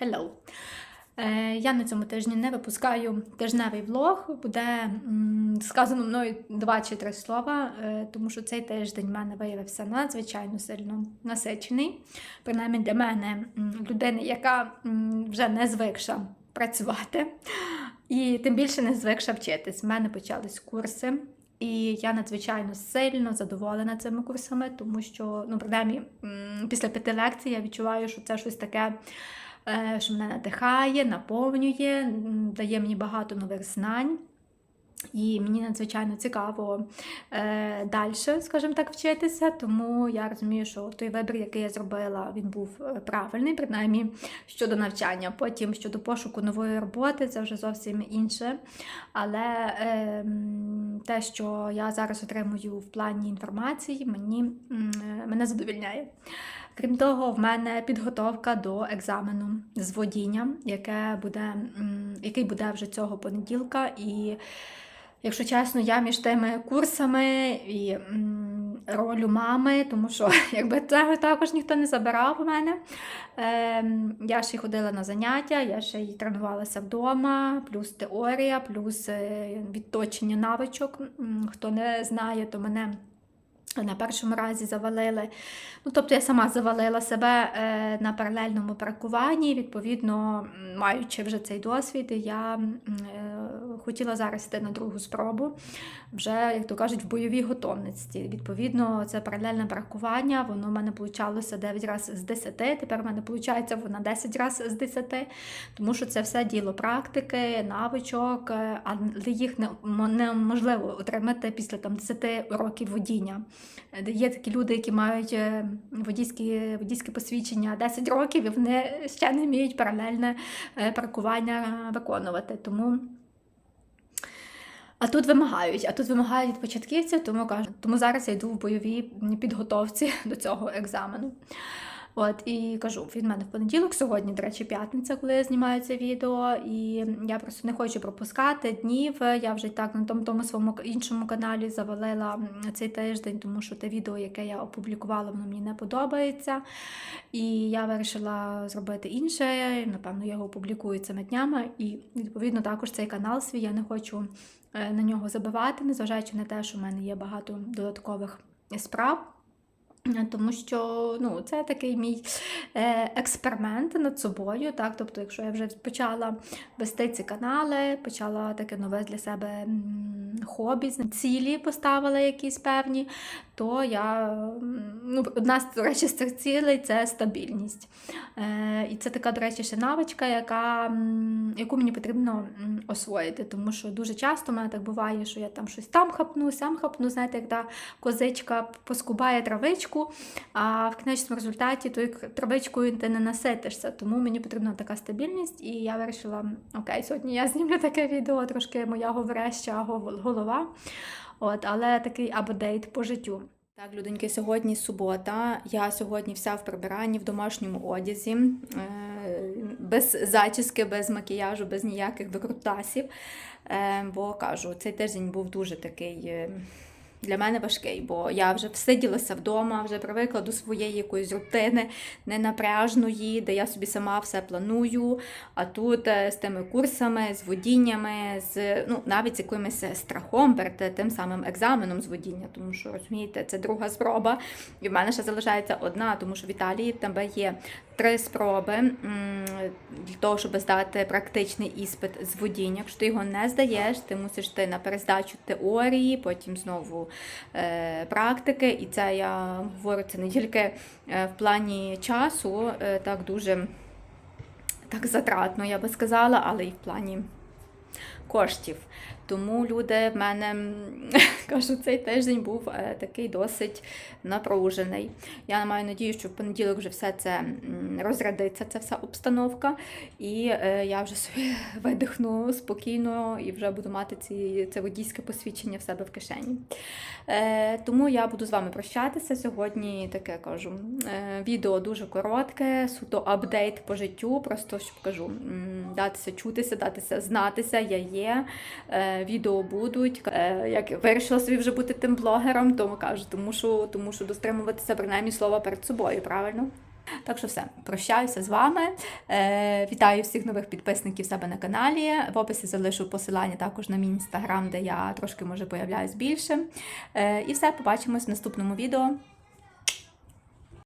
Hello! Е, Я на цьому тижні не випускаю тижневий влог. Буде сказано мною два чи три слова, е, тому що цей тиждень в мене виявився надзвичайно сильно насичений. Принаймні для мене, людини, яка вже не звикша працювати, і тим більше не звикша вчитись. У мене почались курси. І я надзвичайно сильно задоволена цими курсами, тому що, ну, принаймні, після п'яти лекцій я відчуваю, що це щось таке, що мене надихає, наповнює, дає мені багато нових знань. І мені надзвичайно цікаво е, далі, скажімо так, вчитися, тому я розумію, що той вибір, який я зробила, він був е, правильний, принаймні щодо навчання. Потім щодо пошуку нової роботи, це вже зовсім інше. Але е, те, що я зараз отримую в плані інформації, мені, е, мене задовільняє. Крім того, в мене підготовка до екзамену з водіння, яке буде, який буде вже цього понеділка. І Якщо чесно, я між тими курсами і ролю мами, тому що якби це також ніхто не забирав у мене. Ем, я ще й ходила на заняття, я ще й тренувалася вдома, плюс теорія, плюс е, відточення навичок. Хто не знає, то мене. На першому разі завалили. Ну, тобто я сама завалила себе е, на паралельному паркуванні. Відповідно, маючи вже цей досвід, я е, хотіла зараз йти на другу спробу, вже, як то кажуть, в бойовій готовності. Відповідно, це паралельне паркування, воно в мене получалося 9 разів з 10, тепер в мене виходить воно 10 разів з 10, тому що це все діло практики, навичок, е, але їх не- неможливо отримати після там, 10 років водіння. Е, Є такі люди, які мають е, водійські, посвідчення 10 років, і вони ще не вміють паралельне паркування виконувати. Тому а тут вимагають, а тут вимагають від початківців, тому кажу, тому зараз я йду в бойовій підготовці до цього екзамену. От і кажу, він мене в понеділок, сьогодні, до речі, п'ятниця, коли я знімаю це відео, і я просто не хочу пропускати днів. Я вже так на тому, тому своєму іншому каналі завалила цей тиждень, тому що те відео, яке я опублікувала, воно мені не подобається. І я вирішила зробити інше. Напевно, я його опублікую цими днями. І відповідно також цей канал свій я не хочу е, на нього забивати, незважаючи на те, що в мене є багато додаткових справ. Тому що ну, це такий мій е, експеримент над собою. Так? Тобто, якщо я вже почала вести ці канали, почала таке нове для себе хобі, цілі поставила якісь певні, то я ну, одна з до речі, з цих цілей це стабільність. Е, і це така, до речі, ще навичка, яка, яку мені потрібно освоїти. Тому що дуже часто в мене так буває, що я там щось там хапну, сам хапну, знаєте, як козичка поскубає травичку, а в кінечному результаті тою травичкою ти не наситишся. Тому мені потрібна така стабільність, і я вирішила, окей, сьогодні я знімлю таке відео, трошки моя говоряща гов- голова. От, але такий апдейт по життю. Так, людоньки, сьогодні субота. Я сьогодні вся в прибиранні в домашньому одязі, е, без зачіски, без макіяжу, без ніяких викрутасів. Е, Бо кажу, цей тиждень був дуже такий. Е, Для мене важкий, бо я вже всиділася вдома, вже привикла до своєї якоїсь рутини ненапряжної, де я собі сама все планую. А тут е, з тими курсами, з водіннями, з ну навіть з якимось страхом перед е, тим самим екзаменом з водіння, тому що розумієте, це друга спроба, і в мене ще залишається одна, тому що в Італії тебе є три спроби для того, щоб здати практичний іспит з водіння. Якщо ти його не здаєш, ти мусиш ти на перездачу теорії, потім знову е, практики. І це я говорю це не тільки е, в плані часу, е, так дуже так затратно, я би сказала, але й в плані коштів. Тому люди в мене м, кажу, цей тиждень був е, такий досить напружений. Я маю надію, що в понеділок вже все це розрядиться, ця вся обстановка, і е, я вже собі видихну спокійно і вже буду мати ці, це водійське посвідчення в себе в кишені. Е, тому я буду з вами прощатися сьогодні. Таке кажу. Відео дуже коротке, суто апдейт по життю. Просто щоб кажу, м, датися чутися, датися знатися. Я є. Е, відео будуть. Е, як вирішила собі вже бути тим блогером, тому кажу, тому що, тому що достримуватися принаймні слова перед собою, правильно? Так що все, прощаюся з вами. Е, вітаю всіх нових підписників себе на каналі. В описі залишу посилання також на мій інстаграм, де я трошки може появляюсь більше. Е, і все, побачимось в наступному відео.